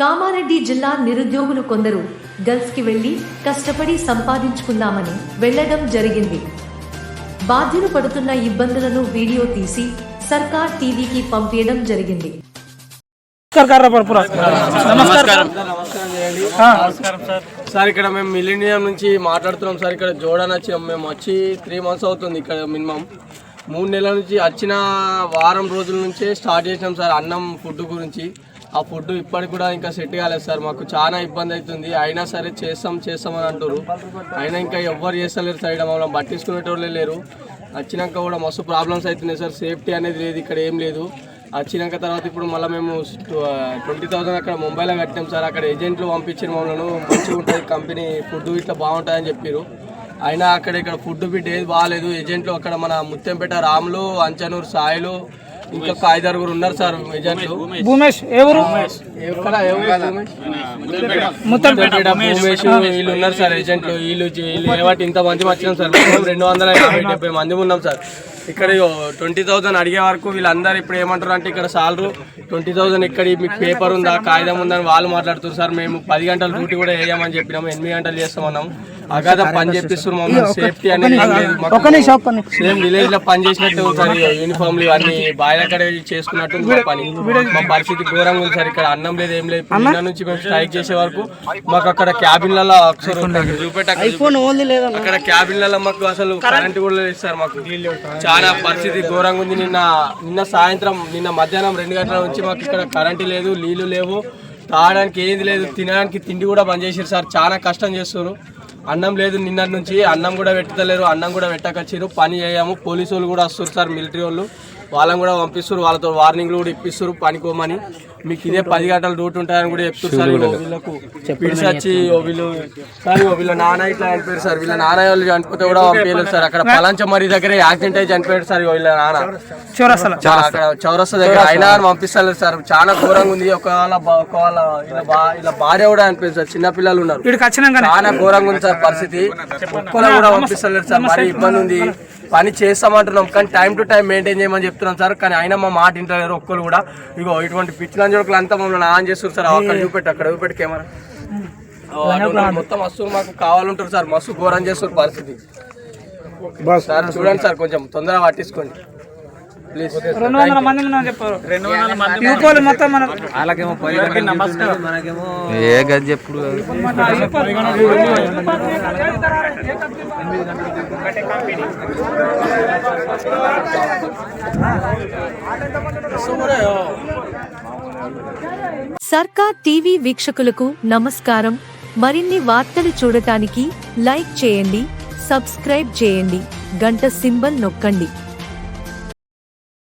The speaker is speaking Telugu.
కామారెడ్డి జిల్లా నిరుద్యోగులు కొందరు గల్ఫ్కి వెళ్ళి కష్టపడి సంపాదించుకుందామని వెళ్ళడం జరిగింది. బాధ్యులు పడుతున్న ఇబ్బందులను వీడియో తీసి సర్కార్ టీవీకి పంపించడం జరిగింది. నమస్కారం సార్. ఇక్కడ మేము మిలీనియం నుంచి మాట్లాడుతున్నాం సార్. ఇక్కడ జోడన్ వచ్చినాం మేము వచ్చి త్రీ మంత్స్ అవుతుంది ఇక్కడ మినిమం. మూడు నెలల నుంచి వచ్చిన వారం రోజుల నుంచే స్టార్ట్ చేసినాం సార్ అన్నం ఫుడ్ గురించి. ఆ ఫుడ్ ఇప్పటికి కూడా ఇంకా సెట్ కాలేదు సార్. మాకు చాలా ఇబ్బంది అవుతుంది. అయినా సరే చేస్తాం చేస్తాం అని అంటారు అయినా ఇంకా ఎవ్వరు చేస్తలేరు సైడ్ మమ్మల్ని పట్టించుకునేటోళ్ళే లేరు. వచ్చినాక కూడా మస్తు ప్రాబ్లమ్స్ అవుతున్నాయి సార్. సేఫ్టీ అనేది లేదు ఇక్కడ ఏం లేదు. వచ్చినాక తర్వాత ఇప్పుడు మళ్ళీ మేము ట్వంటీ థౌసండ్ అక్కడ ముంబైలో కట్టాం సార్. అక్కడ ఏజెంట్లు పంపించిన మమ్మల్ని. మంచిగా ఉంటుంది కంపెనీ ఫుడ్ ఇట్లా బాగుంటుందని చెప్పారు అయినా అక్కడ ఇక్కడ ఫుడ్ బిడ్డ ఏది బాగాలేదు ఏజెంట్లు అక్కడ మన ముత్యంపేట రాములు అంచనూరు సాయిలు ఇంకా ఒక ఐదారుగురు ఉన్నారు సార్ ఏజెంట్లు భూమేష్ ఎవరు? ఎక్కడ ఎవరు? ముత్తంపేట. భూమేష్ వీళ్ళు ఉన్నారు సార్ ఏజెంట్లు. వీళ్ళు వీళ్ళు ఏమంటే ఇంత మంది వచ్చినాం సార్. రెండు వందల యాభై డెబ్బై మంది ఉన్నాం సార్. ఇక్కడ ట్వంటీ థౌసండ్ అడిగే వరకు వీళ్ళందరూ ఇప్పుడు ఏమంటారు అంటే ఇక్కడ సాలరు ట్వంటీ థౌసండ్ ఇక్కడ మీకు పేపర్ ఉందా కాగితం ఉందని వాళ్ళు మాట్లాడుతున్నారు సార్. మేము పది గంటల డ్యూటీ కూడా వేయమని చెప్పినాము. ఎనిమిది గంటలు చేస్తామన్నాం అగాధ పని మమ్మల్ని సేఫ్టీ అనేది ఏం లేదు. మాకు ఒక్క నిమిషం ఒక్క నిమిషం. సేమ్ విలేజ్లో పని చేసినట్టు సార్ యూనిఫామ్లు అన్ని బాయిల కడ చేసుకున్నట్టు ఉంది మా పని. మా పరిస్థితి ఘోరంగా ఉంది సార్. ఇక్కడ అన్నం లేదు ఏం లేదు. నిన్న నుంచి మేము స్ట్రైక్ చేసే వరకు మాకు అక్కడ క్యాబిన్లలో అక్కడ క్యాబిన్లలో మాకు అసలు కరెంట్ కూడా లేదు సార్ మాకు. చాలా పరిస్థితి ఘోరంగా ఉంది. నిన్న నిన్న సాయంత్రం నిన్న మధ్యాహ్నం రెండు గంటల నుంచి మాకు ఇక్కడ కరెంట్ లేదు నీళ్ళు లేవు. తాగడానికి ఏది లేదు తినడానికి తిండి కూడా బంద్ చేసారు సార్. చాలా కష్టం చేస్తారు అన్నం లేదు నిన్నటి నుంచి అన్నం కూడా పెట్టలేరు అన్నం కూడా పెట్టకొచ్చారు పని చేయము పోలీసు వాళ్ళు కూడా వస్తారు సార్ మిలిటరీ వాళ్ళు. వాళ్ళని కూడా పంపిస్తారు వాళ్ళతో వార్నింగ్లు కూడా ఇప్పిస్తారు పనికోమని. మీకు ఇదే పది గంటల డ్యూటీ ఉంటాయని కూడా చెప్తారు సార్ వీళ్ళకు పిలిచి వచ్చి వీళ్ళు సార్ వీళ్ళ నాన్న ఇట్లా చనిపోయారు సార్ వీళ్ళ నాన్న వాళ్ళు చనిపోతే కూడా పంపించలేదు సార్. అక్కడ పలంచమరి దగ్గర యాక్సిడెంట్ అయి చనిపోయాడు సార్ వీళ్ళ నాన్న. అక్కడ చౌరస్తా దగ్గర అయినా అని పంపిస్తలేదు సార్. చాలా ఘోరంగా ఉంది. ఒకవేళ ఒకవేళ ఇలా భార్య కూడా అనిపించింది సార్. చిన్న పిల్లలు ఉన్నారు. చాలా ఘోరంగా ఉంది సార్ పరిస్థితి. ఒక్కరు కూడా పంపిస్తలేదు సార్. మరి ఇబ్బంది ఉంది. పని చేస్తామంటున్నాం కానీ టైం టు టైం మెయింటైన్ చేయమని చెప్తున్నాం సార్. కానీ అయినా మా మాట ఇంటలేరు ఒక్కరు కూడా. ఇగో ఇటువంటి పిచ్చి లంజోకులు అంతా మమ్మల్ని ఆన్ చేస్తారు సార్. అక్కడ చూపెట్టు అక్కడ చూపెట్టు కెమెరా. మొత్తం మస్తు మాకు కావాలంటారు సార్. మస్తు ఘోరం చేస్తారు పరిస్థితి. సార్ చూడండి సార్ కొంచెం తొందరగా పట్టించుకోండి. రెండు వందల మంది ఉన్నాం చెప్పారు. రెండు వందల మంది యూపోలు మొత్తం మన ఏ గది చెప్పుడు? సర్కార్ టీవీ వీక్షకులకు నమస్కారం. మరిన్ని వార్తలు చూడటానికి లైక్ చేయండి సబ్స్క్రైబ్ చేయండి గంట సింబల్ నొక్కండి.